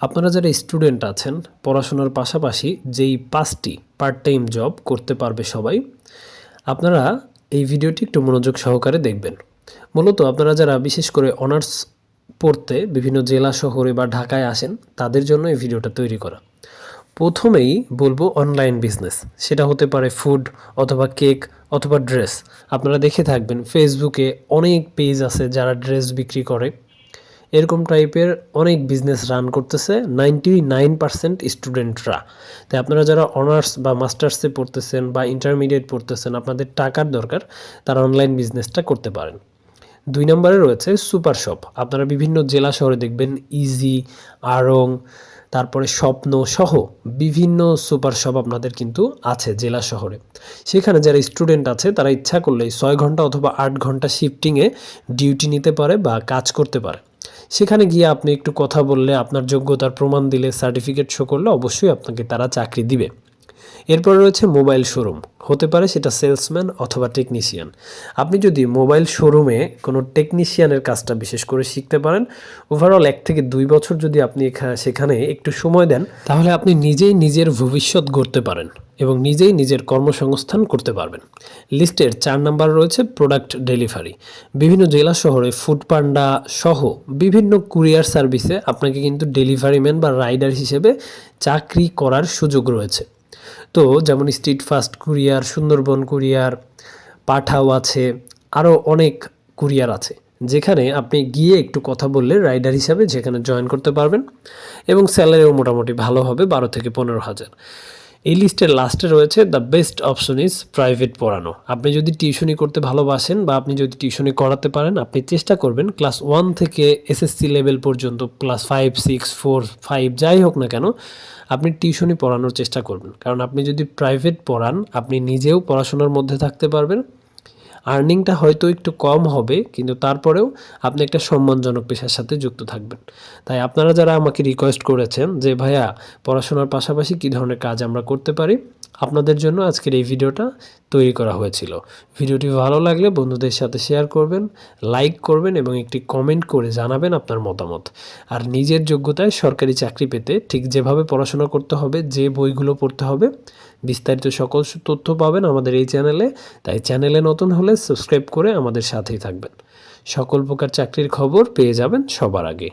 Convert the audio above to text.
আপনারা যারা স্টুডেন্ট আছেন, পড়াশোনার পাশাপাশি যেই পাঁচটি পার্ট টাইম জব করতে পারবে সবাই, আপনারা এই ভিডিওটি একটু মনোযোগ সহকারে দেখবেন। মূলত আপনারা যারা বিশেষ করে অনার্স পড়তে বিভিন্ন জেলা শহরে বা ঢাকায় আসেন, তাদের জন্য এই ভিডিওটা তৈরি করা। প্রথমেই বলব অনলাইন বিজনেস সেটা হতে পারে ফুড অথবা কেক অথবা ড্রেস আপনারা দেখে থাকবেন ফেসবুকে অনেক পেজ আছে যারা ড্রেস বিক্রি করে। এরকম টাইপের অনেক বিজনেস রান করতেছে নাইনটি নাইন পার্সেন্ট স্টুডেন্টরা তাই আপনারা যারা অনার্স বা মাস্টার্সে পড়তেছেন বা ইন্টারমিডিয়েট পড়তেছেন, আপনাদের টাকার দরকার, তারা অনলাইন বিজনেসটা করতে পারেন। দুই নম্বরে রয়েছে সুপার শপ আপনারা বিভিন্ন জেলা শহরে দেখবেন ইজি আরং তারপরে স্বপ্ন সহ বিভিন্ন সুপার শপ আপনাদের কিন্তু আছে জেলা শহরে। সেখানে যারা স্টুডেন্ট আছে, তারা ইচ্ছা করলেই ছয় ঘণ্টা অথবা আট ঘণ্টা শিফটিংয়ে ডিউটি নিতে পারে বা কাজ করতে পারে। সেখানে গিয়ে আপনি একটু কথা বললে, আপনার যোগ্যতার প্রমাণ দিলে সার্টিফিকেট শো করলে অবশ্যই আপনাকে তারা চাকরি দিবে। এরপর রয়েছে মোবাইল শোরুম। হতে পারে সেটা সেলসম্যান অথবা টেকনিশিয়ান। আপনি যদি মোবাইল শোরুমে কোনো টেকনিশিয়ানের কাজটা বিশেষ করে শিখতে পারেন ওভারঅল এক থেকে দুই বছর যদি আপনি সেখানে একটু সময় দেন, তাহলে আপনি নিজেই নিজের ভবিষ্যৎ গড়তে পারেন এবং নিজেই নিজের কর্মসংস্থান করতে পারবেন। লিস্টের চার নাম্বার রয়েছে প্রোডাক্ট ডেলিভারি বিভিন্ন জেলা শহরে ফুড পান্ডা সহ বিভিন্ন কুরিয়ার সার্ভিসে আপনাকে কিন্তু ডেলিভারি ম্যান বা রাইডার হিসেবে চাকরি করার সুযোগ রয়েছে। তো যেমন street fast courier Sundarban courier Pathao আছে আরও অনেক কুরিয়ার আছে। যেখানে আপনি গিয়ে একটু কথা বললে রাইডার হিসাবে যেখানে জয়েন করতে পারবেন এবং স্যালারিও মোটামুটি ভালো হবে, বারো থেকে পনেরো হাজার। এই লিস্টের লাস্টে রয়েছে the best option is private পড়ানো। আপনি যদি টিউশনি করতে ভালোবাসেন বা আপনি যদি টিউশনি করাতে পারেন, আপনি চেষ্টা করবেন ক্লাস ওয়ান থেকে এসএসসি লেভেল পর্যন্ত class five six four five যাই হোক না কেন, আপনি টিউশনি পড়ানোর চেষ্টা করবেন। কারণ আপনি যদি প্রাইভেট পড়ান, আপনি নিজেও পড়াশোনার মধ্যে থাকতে পারবেন আর্নিংটা হয়তো একটু কম হবে, কিন্তু তারপরেও আপনি একটা সম্মানজনক পেশার সাথে যুক্ত থাকবেন। তাই আপনারা যারা আমাকে রিকোয়েস্ট করেছেন যে, ভাইয়া, পড়াশোনার পাশাপাশি কী ধরনের কাজ আমরা করতে পারি? আপনাদের জন্য আজকের এই ভিডিওটা তৈরি করা হয়েছিল। ভিডিওটি ভালো লাগলে বন্ধুদের সাথে শেয়ার করবেন, লাইক করবেন এবং একটি কমেন্ট করে জানাবেন আপনার মতামত। আর নিজের যোগ্যতায় সরকারি চাকরি পেতে ঠিক যেভাবে পড়াশোনা করতে হবে, যে বইগুলো পড়তে হবে, বিস্তারিত সকল তথ্য পাবেন আমাদের এই চ্যানেলে। তাই চ্যানেলে নতুন হলে সাবস্ক্রাইব করে আমাদের সাথেই থাকবেন। সকল প্রকার চাকরির খবর পেয়ে যাবেন সবার আগে।